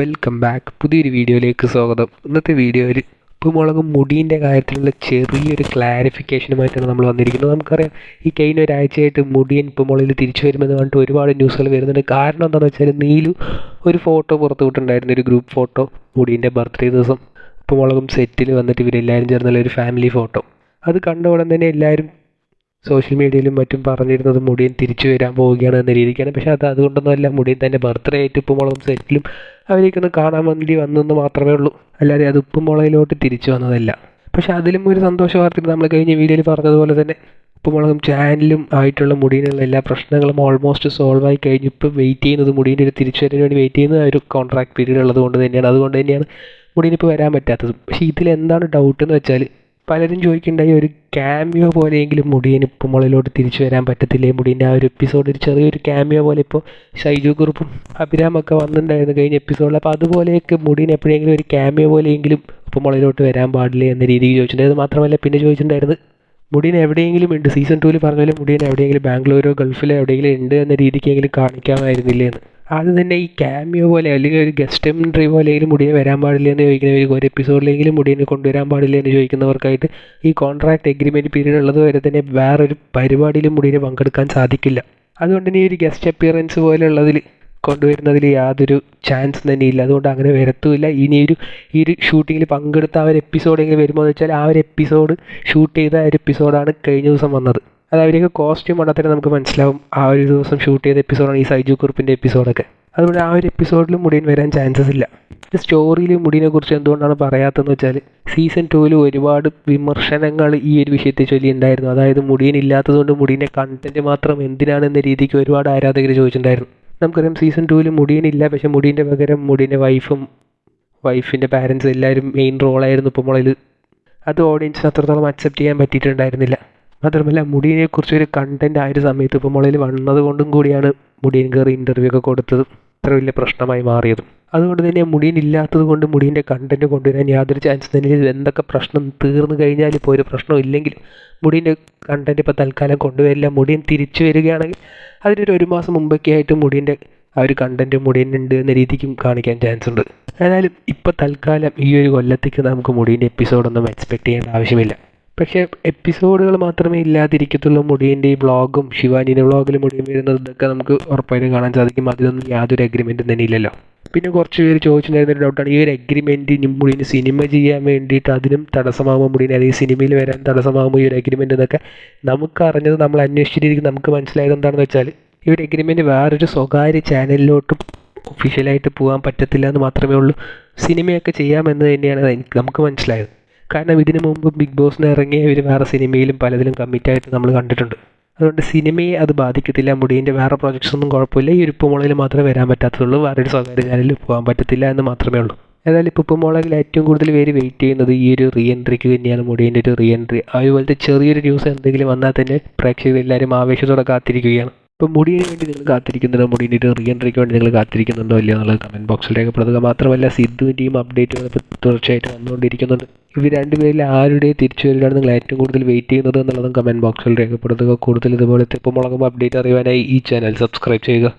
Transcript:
Welcome back പുതിയൊരു വീഡിയോയിലേക്ക് സ്വാഗതം. ഇന്നത്തെ വീഡിയോയിൽ ഉപ്പുമുളകും മുടീന്റെ കാര്യത്തിലുള്ള ചെറിയൊരു ക്ലാരിഫിക്കേഷനുമായിട്ടാണ് നമ്മൾ വന്നിരിക്കുന്നത്. നമുക്കറിയാം ഈ കഴിഞ്ഞ ഒരാഴ്ചയായിട്ട് മുടിയൻ ഉപ്പുമുളകിൽ തിരിച്ചു വരുമെന്ന് പറഞ്ഞിട്ട് ഒരുപാട് ന്യൂസുകൾ വരുന്നുണ്ട്. കാരണം എന്താണെന്ന് വെച്ചാൽ നീലു ഒരു ഫോട്ടോ പുറത്തു വിട്ടിട്ടുണ്ടായിരുന്നു ഒരു ഗ്രൂപ്പ് ഫോട്ടോ മുടീന്റെ ബർത്ത്ഡേ ദിവസം. ഉപ്പുമുളകും സെറ്റിൽ വന്നിട്ട് ഇവരെല്ലാവരും ചേർന്നുള്ള ഒരു ഫാമിലി ഫോട്ടോ അത് കണ്ട ഉടൻ തന്നെ എല്ലാവരും സോഷ്യൽ മീഡിയയിലും മറ്റും പറഞ്ഞിരുന്നത് മുടിയൻ തിരിച്ചു വരാൻ പോവുകയാണ് എന്ന രീതിക്കാണ്. പക്ഷേ അത് അതുകൊണ്ടൊന്നും അല്ല മുടിയൻ തന്നെ ബർത്ത്ഡേ ആയിട്ട് ഉപ്പുമുളകും സെറ്റിലും അവരേക്കൊന്ന് കാണാൻ വേണ്ടി വന്നെന്ന് മാത്രമേ ഉള്ളൂ. അല്ലാതെ അത് ഉപ്പുമുളകിലോട്ട് തിരിച്ചു വന്നതല്ല. പക്ഷേ അതിലും ഒരു സന്തോഷ വാർത്ത നമ്മൾ കഴിഞ്ഞ വീഡിയോയിൽ പറഞ്ഞതുപോലെ തന്നെ. ഉപ്പുമുളകും ചാനലും ആയിട്ടുള്ള മുടിയിനുള്ള എല്ലാ പ്രശ്നങ്ങളും ഓൾമോസ്റ്റ് സോൾവ് ആയി കഴിഞ്ഞു. ഇപ്പോൾ വെയിറ്റ് ചെയ്യുന്നത് മുടീന്റെ ഒരു തിരിച്ചുവരവിന് വേണ്ടി വെയിറ്റ് ചെയ്യുന്ന ഒരു കോൺട്രാക്ട് പീരീഡ് ഉള്ളത് കൊണ്ട് തന്നെയാണ്. അതുകൊണ്ട് തന്നെയാണ് മുടീനിപ്പോൾ വരാൻ പറ്റാത്തത്. പക്ഷേ ഇതിൽ എന്താണ് ഡൗട്ട് എന്ന് വെച്ചാൽ പലരും ചോദിക്കുന്നുണ്ടായി ഒരു ക്യാമിയോ പോലെയെങ്കിലും മുടിയൻ മുകളിലോട്ട് തിരിച്ചു വരാൻ പറ്റത്തില്ലേ? മുടീന്റെ ആ ഒരു എപ്പിസോഡ് ഒരു ചെറിയൊരു ക്യാമിയോ പോലെ ഇപ്പോൾ ഷൈജു കുറുപ്പും അഭിരാമൊക്കെ വന്നിട്ടുണ്ടായിരുന്നു കഴിഞ്ഞ എപ്പിസോഡിൽ അപ്പോൾ അതുപോലെയൊക്കെ മുടീൻ എപ്പോഴെങ്കിലും ഒരു ക്യാമിയോ പോലെയെങ്കിലും ഉപ്പുമുളയിലോട്ട് വരാൻ പാടില്ലേ എന്ന രീതിയിൽ ചോദിച്ചിട്ടുണ്ടായിരുന്നു മാത്രമല്ല പിന്നെ ചോദിച്ചിട്ടുണ്ടായിരുന്നു മുടീൻ എവിടെയെങ്കിലും ഉണ്ട്? സീസൺ ടൂവിൽ പറഞ്ഞ പോലെ മുടീൻ എവിടെയെങ്കിലും ബാംഗ്ലൂരോ ഗൾഫിലോ എവിടെയെങ്കിലും ഉണ്ട് എന്ന രീതിക്കെങ്കിലും കാണിക്കാമായിരുന്നില്ലേ എന്ന്. ആദ്യം തന്നെ ഈ ക്യാമിയോ പോലെ അല്ലെങ്കിൽ ഒരു ഗസ്റ്റ് എൻട്രി പോലെയെങ്കിലും മുടിയെ വരാൻ പാടില്ല എന്ന് ചോദിക്കുന്നവർക്ക് ഒരു എപ്പിസോഡിലെങ്കിലും മുടിയെ കൊണ്ടുവരാൻ പാടില്ല എന്ന് ചോദിക്കുന്നവർക്കായിട്ട് ഈ കോൺട്രാക്ട് എഗ്രിമെന്റ് പീരീഡ് ഉള്ളത് വരെ തന്നെ വേറൊരു പരിപാടിയിലും മുടിയെ പങ്കെടുക്കാൻ സാധിക്കില്ല. അതുകൊണ്ട് തന്നെ ഈ ഒരു ഗസ്റ്റ് അപ്പിയറൻസ് പോലെയുള്ളതിൽ കൊണ്ടുവരുന്നതിൽ യാതൊരു ചാൻസ് തന്നെ ഇല്ല. അതുകൊണ്ട് അങ്ങനെ വരത്തുമില്ല. ഇനിയൊരു ഈ ഒരു ഷൂട്ടിങ്ങിൽ പങ്കെടുത്ത ആ ഒരു എപ്പിസോഡെങ്കിലും വരുമ്പോൾ എന്ന് വെച്ചാൽ ആ ഒരു എപ്പിസോഡ് ഷൂട്ട് ചെയ്ത ഒരു എപ്പിസോഡാണ് കഴിഞ്ഞ ദിവസം വന്നത്. അത് അവർക്ക് കോസ്റ്റ്യൂം കണ്ടാൽ തന്നെ നമുക്ക് മനസ്സിലാവും. ആ ഒരു ദിവസം ഷൂട്ട് ചെയ്ത എപ്പിസോഡാണ് ഈ സൈജു കുറിപ്പിന്റെ എപ്പിസോഡൊക്കെ അതുകൊണ്ട് ആ ഒരു എപ്പിസോഡിൽ മുടിയൻ വരാൻ ചാൻസസ് ഇല്ല. സ്റ്റോറിയിൽ മുടിനെ കുറിച്ച് എന്തുകൊണ്ടാണ് പറയാത്തതെന്ന് വെച്ചാൽ സീസൺ ടൂവിൽ ഒരുപാട് വിമർശനങ്ങൾ ഈ ഒരു വിഷയത്തെ ചൊല്ലി ഉണ്ടായിരുന്നു. അതായത് മുടിയൻ ഇല്ലാത്തതുകൊണ്ട് മുടിയന്റെ കണ്ടന്റ് മാത്രം എന്തിനാണ് എന്ന രീതിക്ക് ഒരുപാട് ആരാധകർ ചോദിച്ചിട്ടുണ്ടായിരുന്നു. നമുക്കറിയാം സീസൺ ടൂവിൽ മുടിയനില്ല പക്ഷെ മുടീന്റെ പകരം മുടീന്റെ വൈഫും വൈഫിന്റെ പാരൻസ് എല്ലാവരും മെയിൻ റോളായിരുന്നു ഇപ്പോൾ മുളയിൽ അത് ഓഡിയൻസിന് അത്രത്തോളം അക്സെപ്റ്റ് ചെയ്യാൻ പറ്റിയിട്ടുണ്ടായിരുന്നില്ല. മാത്രമല്ല മുടിയെ കുറിച്ച് ഒരു കണ്ടന്റ് ആയ ഒരു സമയത്ത് ഇപ്പോൾ മുളയിൽ വന്നത് കൊണ്ടും കൂടിയാണ് മുടിയൻ കയറി ഇന്റർവ്യൂ ഒക്കെ കൊടുത്തത് അത്ര വലിയ പ്രശ്നമായി മാറിയതും. അതുകൊണ്ട് തന്നെ മുടിയൻ ഇല്ലാത്തത് കൊണ്ട് മുടിയന്റെ കണ്ടന്റ് കൊണ്ടുവരാൻ യാതൊരു ചാൻസ് തന്നെ. എന്തൊക്കെ പ്രശ്നം തീർന്നു കഴിഞ്ഞാൽ ഇപ്പോൾ ഒരു പ്രശ്നം ഇല്ലെങ്കിൽ മുടിയന്റെ കണ്ടന്റ് ഇപ്പോൾ തൽക്കാലം കൊണ്ടുവരില്ല. മുടിയൻ തിരിച്ചു വരികയാണെങ്കിൽ അതിനൊരു ഒരു മാസം മുമ്പൊക്കെ ആയിട്ട് മുടിയന്റെ ആ ഒരു കണ്ടന്റ് മുടിയനുണ്ട് എന്ന രീതിക്കും കാണിക്കാൻ ചാൻസ് ഉണ്ട്. ഏതായാലും ഇപ്പോൾ തൽക്കാലം ഈ ഒരു കൊല്ലത്തേക്ക് നമുക്ക് മുടിയന്റെ എപ്പിസോഡൊന്നും എക്സ്പെക്ട് ചെയ്യേണ്ട ആവശ്യമില്ല. പക്ഷേ എപ്പിസോഡുകൾ മാത്രമേ ഇല്ലാതിരിക്കത്തുള്ളൂ. മുടിയന്റെ ഈ ബ്ലോഗും ശിവാനിയുടെ വ്ളോഗിൽ മുടിയൻ വരുന്നത് ഇതൊക്കെ നമുക്ക് ഉറപ്പായിട്ടും കാണാൻ സാധിക്കും. അതിലൊന്നും യാതൊരു അഗ്രിമെന്റും തന്നെ ഇല്ലല്ലോ. പിന്നെ കുറച്ച് പേര് ചോദിച്ചിട്ടുണ്ടായിരുന്ന ഒരു ഡൗട്ടാണ് ഈ ഒരു അഗ്രിമെന്റ് മുടിന് സിനിമ ചെയ്യാൻ വേണ്ടിയിട്ട് അതിനും തടസ്സമാകുമ്പോൾ മുടിയൻ അല്ലെങ്കിൽ സിനിമയിൽ വരാൻ തടസ്സമാകുമ്പോൾ ഈ ഒരു അഗ്രിമെന്റ് എന്നൊക്കെ നമുക്ക് അറിഞ്ഞത് നമ്മൾ അന്വേഷിച്ചിരിക്കും നമുക്ക് മനസ്സിലായത് എന്താണെന്ന് വെച്ചാൽ ഈ ഒരു അഗ്രിമെന്റ് വേറൊരു സ്വകാര്യ ചാനലിലോട്ട് ഒഫീഷ്യലായിട്ട് പോകാൻ പറ്റത്തില്ല എന്ന് മാത്രമേ ഉള്ളൂ. സിനിമയൊക്കെ ചെയ്യാമെന്ന് തന്നെയാണ് നമുക്ക് മനസ്സിലായത്. കാരണം ഇതിനു മുമ്പ് ബിഗ് ബോസിന് ഇറങ്ങിയ ഒരു വേറെ സിനിമയിലും പലതിലും കമ്മിറ്റായിട്ട് നമ്മൾ കണ്ടിട്ടുണ്ട്. അതുകൊണ്ട് സിനിമയെ അത് ബാധിക്കത്തില്ല മുടീന്റെ വേറെ പ്രോജക്ട്സ് ഒന്നും കുഴപ്പമില്ല ഈ ഉപ്പുമുളകിൽ മാത്രമേ വരാൻ പറ്റാത്തുള്ളൂ ഒരു സ്വകാര്യ ചാനലിൽ പോകാൻ പറ്റത്തില്ല എന്ന് മാത്രമേ ഉള്ളൂ. ഏതായാലും ഇപ്പോൾ ഉപ്പുമുളകിൽ ഏറ്റവും കൂടുതൽ പേര് വെയിറ്റ് ചെയ്യുന്നത് ഈ ഒരു റീ എൻട്രിക്ക് തന്നെയാണ് മുടീന്റെ ഒരു റീ എൻട്രി അതുപോലത്തെ ചെറിയൊരു ന്യൂസ് എന്തെങ്കിലും വന്നാൽ തന്നെ പ്രേക്ഷകർ എല്ലാവരും ആവേശത്തോടെ കാത്തിരിക്കുകയാണ്. ഇപ്പോൾ മുടിയിന് വേണ്ടി നിങ്ങൾ കാത്തിരിക്കുന്നുണ്ടോ ഒരു റീ എൻട്രിക്ക് വേണ്ടി നിങ്ങൾ കാത്തിരിക്കുന്നുണ്ടോ ഇല്ലയോ എന്നുള്ളത് കമന്റ് ബോക്സിൽ രേഖപ്പെടുത്തുക. മാത്രമല്ല സിദ്ധുവിന്റെയും അപ്ഡേറ്റുകൾ ഇപ്പോൾ തീർച്ചയായിട്ടും വന്നുകൊണ്ടിരിക്കുന്നുണ്ട്. ഇവർ രണ്ടുപേരിൽ ആരുടെ തിരിച്ചു വരികയാണ് നിങ്ങൾ ഏറ്റവും കൂടുതൽ വെയിറ്റ് ചെയ്യുന്നത് എന്നുള്ളതും കമന്റ് ബോക്സിൽ രേഖപ്പെടുത്തുക. കൂടുതൽ ഇതുപോലത്തെ ഇപ്പോൾ മുളകും അപ്ഡേറ്റ് അറിയാനായി ഈ ചാനൽ സബ്സ്ക്രൈബ് ചെയ്യുക.